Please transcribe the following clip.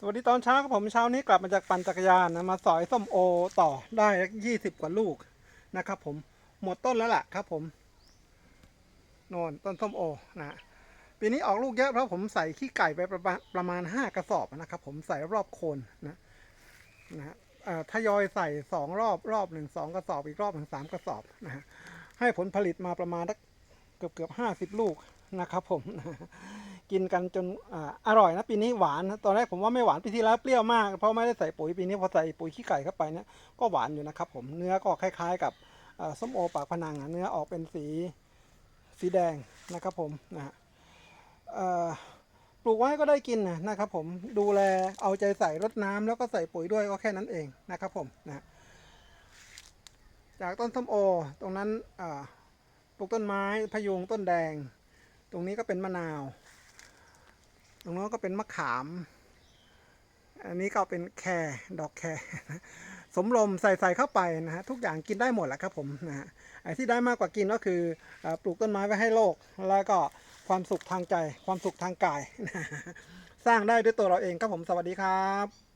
สวัสดีตอนเช้าครับผมเช้านี้กลับมาจากปั่นจักรยานนะมาสอยส้มโอต่อได้ยี่สิบกว่าลูกนะครับผมหมดต้นแล้วล่ะครับผมโน่นต้นส้มโอนะปีนี้ออกลูกเยอะเพราะผมใส่ขี้ไก่ไปประมาณประมาณห้ากระสอบนะครับผมใส่รอบโคนนะนะทยอยใส่สองรอบรอบหนึ่งสองกระสอบอีกรอบหนึ่งสามกระสอบนะให้ผลผลิตมาประมาณเกือบเกือบห้าสิบลูกนะครับผม กินกันจนออร่อยนะปีนี้หวานนะตอนแรกผมว่าไม่หวานปีที่แล้วเปรี้ยวมากเพราะไม่ได้ใส่ปุ๋ยปีนี้พอใส่ปุ๋ยขี้ไก่เข้าไปเนี่ยก็หวานอยู่นะครับผมเนื้อก็คล้าย ๆ กับส้มโอปากพนังเนื้อออกเป็นสีสีแดงนะครับผมนะฮะปลูกไว้ก็ได้กินนะนะครับผมดูแลเอาใจใส่รดน้ำแล้วก็ใส่ปุ๋ยด้วยก็แค่นั้นเองนะครับผมนะจากต้นส้มโอตรงนั้นปลูกต้นไม้พะยุงต้นแดง ตรงนี้ก็เป็นมะนาว รงโน้นก็เป็นมะขาม อันนี้ก็เป็นแครดอกแครสมลมใส่ใส่เข้าไปนะฮะทุกอย่างกินได้หมดแหละครับผมนะฮะไอ้ที่ได้มากกว่ากินก็คือเอ่อปลูกต้นไม้ไว้ให้โลก แล้วก็ความสุขทางใจ ความสุขทางกาย สร้างได้ด้วยตัวเราเองครับผมสวัสดีครับ